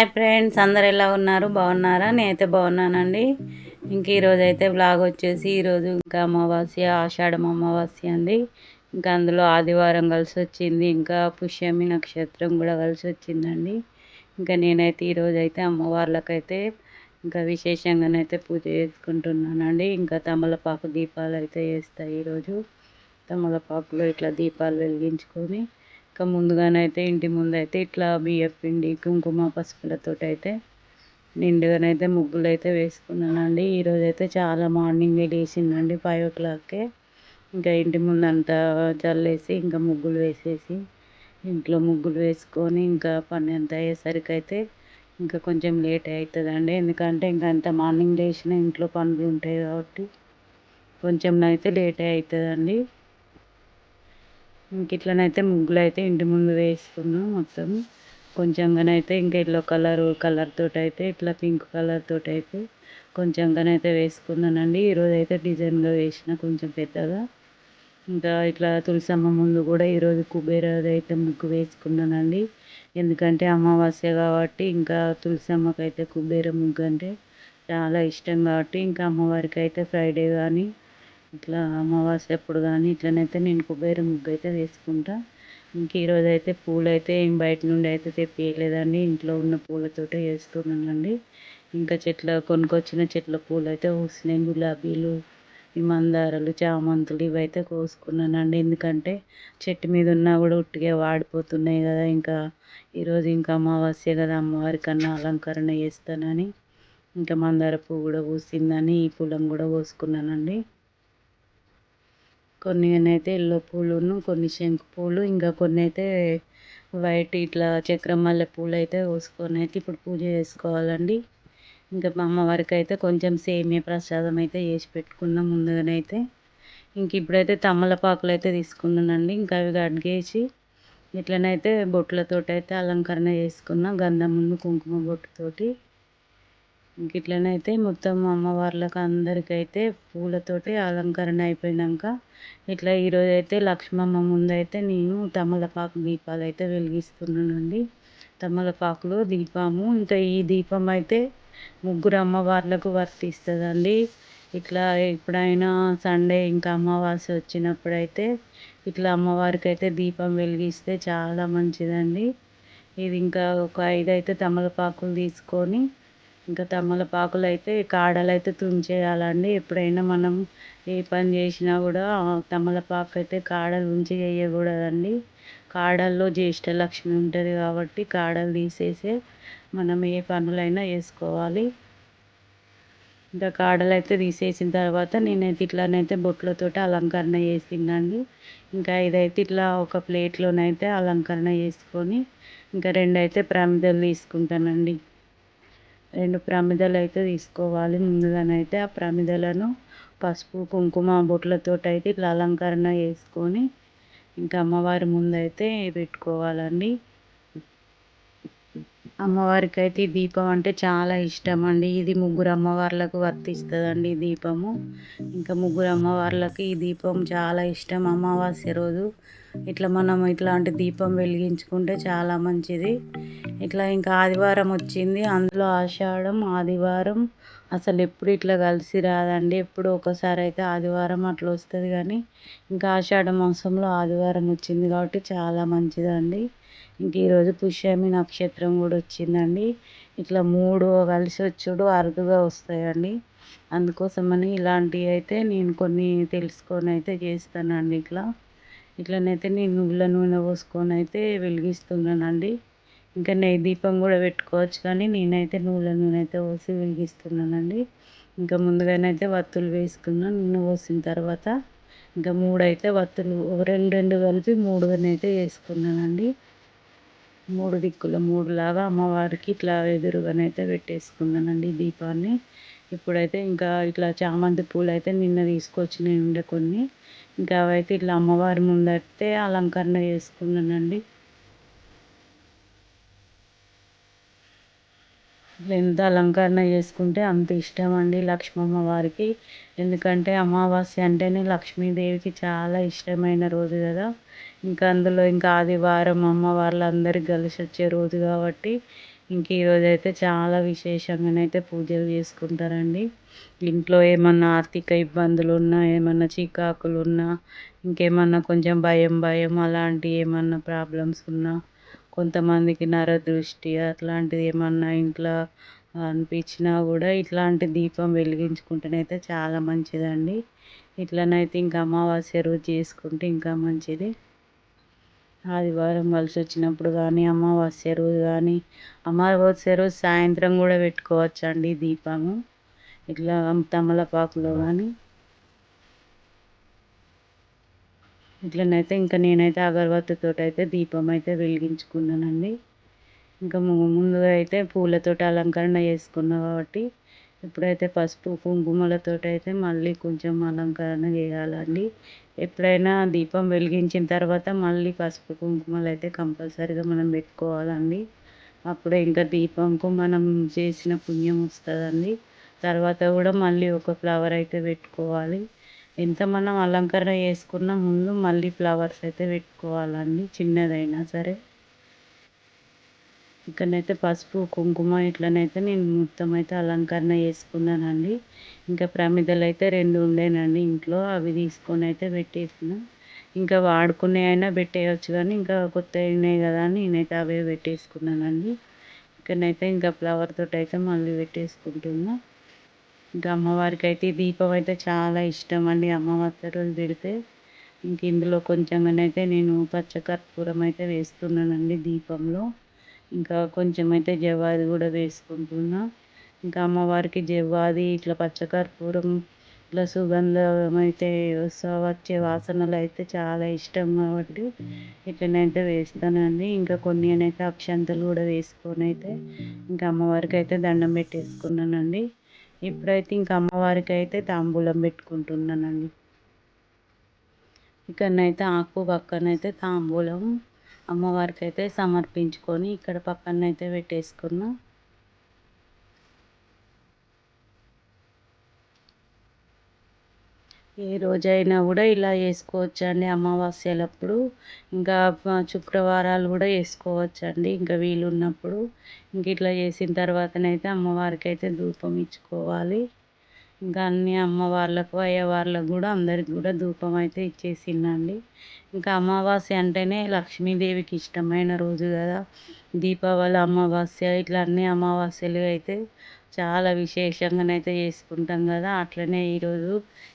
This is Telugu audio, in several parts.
హాయ్ ఫ్రెండ్స్ అందరు ఎలా ఉన్నారు? బాగున్నారా? నేనైతే బాగున్నానండి. ఇంక ఈరోజు అయితే బ్లాగ్ వచ్చేసి ఈరోజు ఇంకా అమావాస్య ఆషాఢం అమావాస్య అండి. ఇంకా అందులో ఆదివారం కలిసి వచ్చింది ఇంకా పుష్యమి నక్షత్రం కూడా కలిసి వచ్చిందండి. ఇంకా నేనైతే ఈరోజు అయితే అమ్మవార్లకైతే ఇంకా విశేషంగానైతే పూజ చేసుకుంటున్నానండి. ఇంకా తమలపాకు దీపాలు అయితే వేస్తాయి ఈరోజు తమలపాకులో ఇట్లా దీపాలు వెలిగించుకొని ఇంకా ముందుగానైతే ఇంటి ముందు అయితే ఇట్లా బియ్యం పిండి కుంకుమ పసుపులతో అయితే నిండుగానైతే ముగ్గులు అయితే వేసుకున్నానండి. ఈరోజు అయితే చాలా మార్నింగ్ లేచిందండి ఫైవ్ ఓ క్లాక్కే. ఇంకా ఇంటి ముందంతా చల్లేసి ఇంకా ముగ్గులు వేసేసి ఇంట్లో ముగ్గులు వేసుకొని ఇంకా పని అంతా అయ్యేసరికి అయితే ఇంకా కొంచెం లేట్ అవుతుందండి ఎందుకంటే ఇంకా అంత మార్నింగ్ లేచిన ఇంట్లో పనులు ఉంటాయి కాబట్టి కొంచెం అయితే లేట్ అవుతుందండి ఇంక ఇట్లనైతే ముగ్గులు అయితే ఇంటి ముందు వేసుకున్నాం మొత్తం. కొంచెంగానైతే ఇంకా ఎల్లో కలర్ కలర్ తోటైతే అయితే ఇట్లా పింక్ కలర్ తోటైతే అయితే కొంచెంగానైతే వేసుకున్నానండి. ఈరోజు అయితే డిజైన్గా వేసిన కొంచెం పెద్దగా. ఇంకా ఇట్లా తులసమ్మ ముందు కూడా ఈరోజు కుబేరాది అయితే ముగ్గు వేసుకున్నానండి. ఎందుకంటే అమావాస్య కాబట్టి ఇంకా తులసమ్మకైతే కుబేర ముగ్గు అంటే చాలా ఇష్టం కాబట్టి ఇంకా అమ్మవారికి అయితే ఫ్రైడే కానీ ఇట్లా అమావాస్య అప్పుడు కానీ ఇట్లనైతే నేను కుబేర ముగ్గు అయితే వేసుకుంటా. ఇంక ఈరోజు అయితే పూలైతే ఏం బయట నుండి అయితే తెప్పియలేదండి. ఇంట్లో ఉన్న పూలతోటే వేస్తున్నానండి. ఇంకా చెట్ల కొనుకొచ్చిన చెట్ల పూలు అయితే పూసినాయి గులాబీలు ఈ మందారాలు చామంతులు ఇవైతే కోసుకున్నానండి. ఎందుకంటే చెట్టు మీద ఉన్నా కూడా ఉట్టిగా వాడిపోతున్నాయి కదా. ఇంకా ఈరోజు ఇంకా అమావాస్య కదా. అమ్మవారి కన్నా అలంకరణ చేస్తానని ఇంకా మందార పువ్వు కూడా పూసిందని ఈ పూలం కూడా కోసుకున్నానండి. కొన్ని అయితే ఎల్లో పూలును కొన్ని శంకు పూలు ఇంకా కొన్ని అయితే వైట్ ఇట్లా చక్రం మల్లె పూలు అయితే పోసుకొని అయితే ఇప్పుడు పూజ చేసుకోవాలండి. ఇంకా మా అమ్మవారికి అయితే కొంచెం సేమియా ప్రసాదం అయితే చేసి పెట్టుకున్నాం ముందుగానైతే. ఇంక ఇప్పుడైతే తమలపాకులు అయితే తీసుకున్నానండి ఇంకా అవి కడిగేసి ఇట్లనైతే బొట్లతోటి అయితే అలంకరణ చేసుకున్న గంధం ముందు కుంకుమ బొట్టుతోటి ఇంక ఇట్లనైతే మొత్తం అమ్మవార్లకు అందరికైతే పూలతోటి అలంకరణ అయిపోయినాక ఇట్లా ఈరోజు అయితే లక్ష్మమ్మ ముందు అయితే నేను తమలపాకు దీపాలు అయితే వెలిగిస్తున్నానండి. తమలపాకులో దీపము ఇంకా ఈ దీపం అయితే ముగ్గురు అమ్మవార్లకు వర్తిస్తుందండి. ఇట్లా ఎప్పుడైనా సండే ఇంకా అమావాస్య వచ్చినప్పుడైతే ఇట్లా అమ్మవారికి అయితే దీపం వెలిగిస్తే చాలా మంచిదండి. ఇది ఇంకా ఒక ఐదు అయితే తమలపాకులు తీసుకొని ఇంకా తమలపాకులు అయితే కాడలు అయితే తుంచేయాలండి. ఎప్పుడైనా మనం ఏ పని చేసినా కూడా తమలపాకు అయితే కాడలు ఉంచి చేయకూడదండి కాడల్లో జ్యేష్ఠ లక్ష్మి ఉంటుంది కాబట్టి కాడలు తీసేసే మనం ఏ పనులైనా చేసుకోవాలి ఇంకా కాడలు అయితే తీసేసిన తర్వాత నేనైతే ఇట్లానైతే బొట్లతోటి అలంకరణ చేసిందండి. ఇంకా ఇదైతే ఇట్లా ఒక ప్లేట్లోనైతే అలంకరణ చేసుకొని ఇంకా రెండైతే ప్రమిదలు తీసుకుంటానండి. రెండు ప్రమిదలు అయితే తీసుకోవాలి. ముందుగానైతే ఆ ప్రమిదలను పసుపు కుంకుమ బొట్లతోటి అయితే ఇట్లా అలంకరణ చేసుకొని ఇంకా అమ్మవారి ముందైతే పెట్టుకోవాలండి. అమ్మవారికి అయితే ఈ దీపం అంటే చాలా ఇష్టం అండి ఇది ముగ్గురు అమ్మవార్లకు వర్తిస్తుందండి ఈ దీపము. ఇంకా ముగ్గురు అమ్మవార్లకి ఈ దీపం చాలా ఇష్టం. అమావాస్య రోజు ఇట్లా మనం ఇట్లాంటి దీపం వెలిగించుకుంటే చాలా మంచిది. ఇట్లా ఇంకా ఆదివారం వచ్చింది. అందులో ఆషాఢం ఆదివారం అసలు ఎప్పుడు ఇట్లా కలిసి రాదండి. ఎప్పుడు ఒకసారి అయితే ఆదివారం అట్లా వస్తుంది కానీ ఇంకా ఆషాఢ మాసంలో ఆదివారం వచ్చింది కాబట్టి చాలా మంచిదండి. ఇంక ఈరోజు పుష్యమి నక్షత్రం కూడా వచ్చిందండి. ఇట్లా మూడు కలిసి వచ్చుడు అరుదుగా వస్తాయండి. అందుకోసమని ఇలాంటివి అయితే నేను కొన్ని తెలుసుకొని అయితే చేస్తానండి ఇట్లా. ఇట్లనైతే నేను నువ్వుల నూనె పోసుకొని అయితే వెలిగిస్తున్నానండి. ఇంకా నెయ్యి దీపం కూడా పెట్టుకోవచ్చు కానీ నేనైతే నువ్వుల నూనె అయితే పోసి వెలిగిస్తున్నానండి. ఇంకా ముందుగానైతే వత్తులు వేసుకున్న నూనె పోసిన తర్వాత ఇంకా మూడు అయితే వత్తులు రెండు రెండు కలిపి మూడుగానైతే వేసుకున్నానండి. మూడు దిక్కుల మూడులాగా అమ్మవారికి ఇట్లా ఎదురుగానైతే పెట్టేసుకున్నానండి దీపాన్ని. ఇప్పుడైతే ఇంకా ఇట్లా చామంతి పూలు అయితే నిన్న తీసుకొచ్చినవి ఉండే కొన్ని. ఇంకా అవైతే ఇట్లా అమ్మవారి ముందైతే అలంకరణ చేసుకున్నానండి. ఎంత అలంకరణ చేసుకుంటే అంత ఇష్టం అండి లక్ష్మమ్మ వారికి. ఎందుకంటే అమావాస్య అంటేనే లక్ష్మీదేవికి చాలా ఇష్టమైన రోజు కదా. ఇంకా అందులో ఇంకా ఆదివారం అమ్మవార్లు వాళ్ళందరూ కలిసి వచ్చే రోజు కాబట్టి ఇంక ఈరోజైతే చాలా విశేషంగానైతే పూజలు చేసుకుంటారండి. ఇంట్లో ఏమన్నా ఆర్థిక ఇబ్బందులు ఉన్నా ఏమన్నా చికాకులు ఉన్నా ఇంకేమన్నా కొంచెం భయం భయం అలాంటి ఏమన్నా ప్రాబ్లమ్స్ ఉన్నా కొంతమందికి నరదృష్టి అట్లాంటిది ఏమన్నా ఇంట్లో అనిపించినా కూడా ఇట్లాంటి దీపం వెలిగించుకుంటేనైతే చాలా మంచిదండి. ఇట్లనైతే ఇంకా అమావాస్య రోజు చేసుకుంటే ఇంకా మంచిది. ఆదివారం కలిసి వచ్చినప్పుడు కానీ అమావాస్య రోజు కానీ అమావాస్య రోజు సాయంత్రం కూడా పెట్టుకోవచ్చండి దీపము. ఇట్లా తమలపాకులో కానీ ఇట్లనైతే ఇంకా నేనైతే అగరబత్తితో అయితే దీపం అయితే వెలిగించుకున్నానండి. ఇంకా ముందుగా అయితే పూలతోటి అలంకరణ చేసుకున్నా కాబట్టి ఇప్పుడైతే పసుపు కుంకుమలతో అయితే మళ్ళీ కొంచెం అలంకరణ చేయాలండి. ఎప్పుడైనా దీపం వెలిగించిన తర్వాత మళ్ళీ పసుపు కుంకుమలు అయితే కంపల్సరీగా మనం పెట్టుకోవాలండి. అప్పుడే ఇంకా దీపంకు మనం చేసిన పుణ్యం వస్తుందండి. తర్వాత కూడా మళ్ళీ ఒక ఫ్లవర్ అయితే పెట్టుకోవాలి. ఎంత మనం అలంకరణ చేసుకున్న ముందు మళ్ళీ ఫ్లవర్స్ అయితే పెట్టుకోవాలండి చిన్నదైనా సరే. ఇక్కడనైతే పసుపు కుంకుమ ఇట్లనైతే నేను మొత్తం అయితే అలంకరణ చేసుకున్నానండి. ఇంకా ప్రమిదలు అయితే రెండు ఉండేనండి ఇంట్లో అవి తీసుకొని అయితే పెట్టేసిన. ఇంకా వాడుకునే అయినా పెట్టేయచ్చు కానీ ఇంకా కొత్తవి ఉన్నాయి కదా అని నేనైతే అవే పెట్టేసుకున్నానండి. ఇక్కడనైతే ఇంకా ఫ్లవర్ తోటి అయితే మళ్ళీ పెట్టేసుకుంటున్నా. ఇంకా అమ్మవారికి అయితే దీపం అయితే చాలా ఇష్టం అండి అమావాస్య రోజు పెడితే. ఇంక ఇందులో కొంచెంగానైతే నేను పచ్చకర్పూరం అయితే వేస్తున్నానండి దీపంలో. ఇంకా కొంచెం అయితే జవ్వాది కూడా వేసుకుంటున్నా. ఇంకా అమ్మవారికి జవ్వాది ఇట్లా పచ్చకర్పూరం ఇట్లా సుగంధం అయితే వచ్చే వాసనలు అయితే చాలా ఇష్టం కాబట్టి ఇట్లనైతే వేస్తానండి. ఇంకా కొన్ని అయితే అక్షంతలు కూడా వేసుకొని అయితే ఇంకా అమ్మవారికి అయితే దండం పెట్టేసుకున్నానండి. ఇప్పుడైతే ఇంకా అమ్మవారికి అయితే తాంబూలం పెట్టుకుంటున్నానండి. ఇక్కడనైతే ఆకు పక్కనైతే తాంబూలం. అమ్మవారికి అయితే సమర్పించుకొని ఇక్కడ పక్కన అయితే పెట్టేసుకున్నా. ఏ రోజైనా కూడా ఇలా చేసుకోవచ్చండి అమావాస్యలప్పుడు. ఇంకా శుక్రవారాలు కూడా వేసుకోవచ్చండి ఇంకా వీలున్నప్పుడు. ఇంక ఇట్లా చేసిన తర్వాతనైతే అమ్మవారికి అయితే ధూపం ఇచ్చుకోవాలి. ఇంకా అన్ని అమ్మవార్లకు అయ్యవార్లకు కూడా అందరికి కూడా ధూపం అయితే ఇచ్చేసిందండి. ఇంకా అమావాస్య అంటేనే లక్ష్మీదేవికి ఇష్టమైన రోజు కదా. దీపావళి అమావాస్య ఇట్లా అన్ని అమావాస్యలు అయితే చాలా విశేషంగానైతే చేసుకుంటాం కదా. అట్లనే ఈరోజు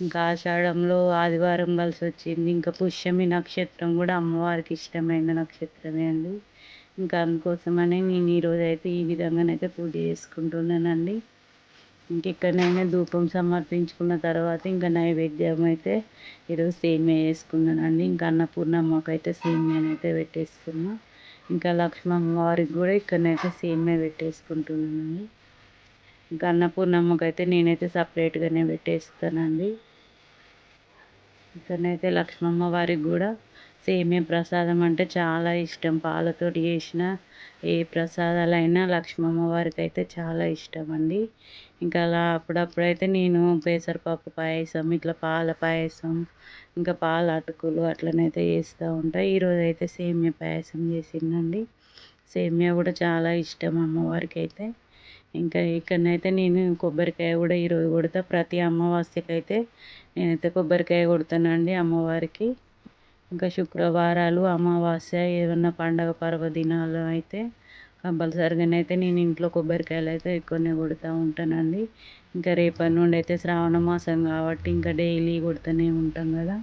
ఇంకా ఆషాఢంలో ఆదివారం కలిసి వచ్చింది. ఇంకా పుష్యమి నక్షత్రం కూడా అమ్మవారికి ఇష్టమైన నక్షత్రమే అండి. ఇంకా అందుకోసమని నేను ఈరోజు అయితే ఈ విధంగానైతే పూజ చేసుకుంటున్నానండి. ఇంకెక్కడనైనా ధూపం సమర్పించుకున్న తర్వాత ఇంకా నైవేద్యం అయితే ఈరోజు సేమియా వేసుకున్నానండి ఇంకా అన్నపూర్ణమ్మకి అయితే సేమియానైతే పెట్టేసుకున్నా. ఇంకా లక్ష్మమ్మ వారికి కూడా ఇక్కడనైతే సేమియా పెట్టేసుకుంటున్నానండి. ఇంకా అన్నపూర్ణమ్మకి అయితే నేనైతే సపరేట్గానే పెట్టేస్తానండి. ఇక్కడనైతే లక్ష్మమ్మ వారికి కూడా సేమియా ప్రసాదం అంటే చాలా ఇష్టం. పాలతోటి చేసిన ఏ ప్రసాదాలైనా లక్ష్మమ్మ వారికి అయితే చాలా ఇష్టం అండి ఇంకా అలా అప్పుడప్పుడైతే నేను పెసరపప్పు పాయసం ఇట్లా పాల పాయసం ఇంకా పాల అటుకులు అట్లనైతే చేస్తూ ఉంటాను ఈరోజు అయితే సేమియా పాయసం చేసిందండి. సేమియా కూడా చాలా ఇష్టం అమ్మవారికి అయితే ఇంకా ఇక్కడనైతే నేను కొబ్బరికాయ కూడా ఈరోజు కొడతా. ప్రతి అమావాస్యకైతే నేనైతే కొబ్బరికాయ కొడతానండి అమ్మవారికి. ఇంకా శుక్రవారాలు అమావాస్య ఏవైనా పండగ పర్వదినాలు అయితే కంపల్సరిగానైతే నేను ఇంట్లో కొబ్బరికాయలు అయితే ఎక్కువనే కొడుతూ ఉంటానండి. ఇంకా రేపటి నుండి అయితే శ్రావణ మాసం కాబట్టి ఇంకా డైలీ కొడుతూనే ఉంటాం కదా.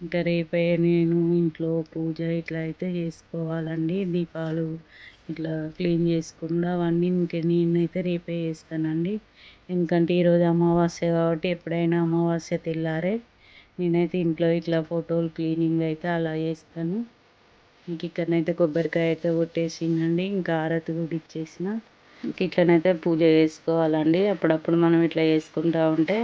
ఇంకా రేపే నేను ఇంట్లో పూజ ఇట్లా అయితే చేసుకోవాలండి. దీపాలు ఇట్లా క్లీన్ చేసుకుండా అవన్నీ ఇంక నేనైతే రేపే చేస్తానండి. ఎందుకంటే ఈరోజు అమావాస్య కాబట్టి ఎప్పుడైనా అమావాస్య తెల్లారే నేనైతే ఇంట్లో ఇట్లా ఫోటోలు క్లీనింగ్ అయితే అలా చేస్తాను. ఇంక ఇక్కడనైతే కొబ్బరికాయ అయితే కొట్టేసిందండి ఇంకా ఆరతి కూడా ఇచ్చేసిన. ఇంక ఇట్లనైతే పూజ చేసుకోవాలండి. అప్పుడప్పుడు మనం ఇట్లా చేసుకుంటూ ఉంటే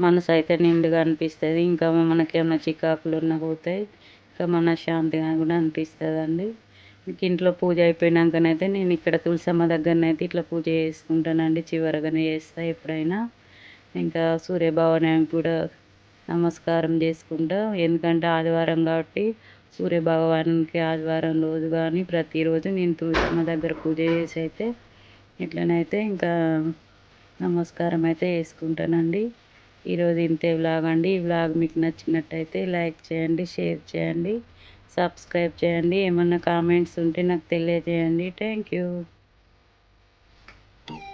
మనసు అయితే నిండుగా అనిపిస్తుంది. ఇంకా మనకి ఏమైనా చికాకులు ఉన్న పోతాయి ఇంకా మన శాంతిగా కూడా అనిపిస్తుందండి. ఇంక ఇంట్లో పూజ అయిపోయినాకనైతే నేను ఇక్కడ తులసమ్మ దగ్గరనైతే ఇట్లా పూజ చేసుకుంటానండి. చివరగానే చేస్తా ఎప్పుడైనా. ఇంకా సూర్యభగవానునికి కూడా నమస్కారం చేసుకుంటా. ఎందుకంటే ఆదివారం కాబట్టి సూర్య భగవానునికి ఆదివారం రోజు కానీ ప్రతిరోజు నేను తులసమ్మ దగ్గర పూజ చేసి అయితే ఇట్లనైతే ఇంకా నమస్కారం అయితే వేసుకుంటానండి ఈరోజు ఇంతే వ్లాగ్ అండి. ఈ వ్లాగ్ మీకు నచ్చినట్టయితే లైక్ చేయండి షేర్ చేయండి సబ్స్క్రైబ్ చేయండి. ఏమన్నా కామెంట్స్ ఉంటే నాకు తెలియజేయండి. Thank you.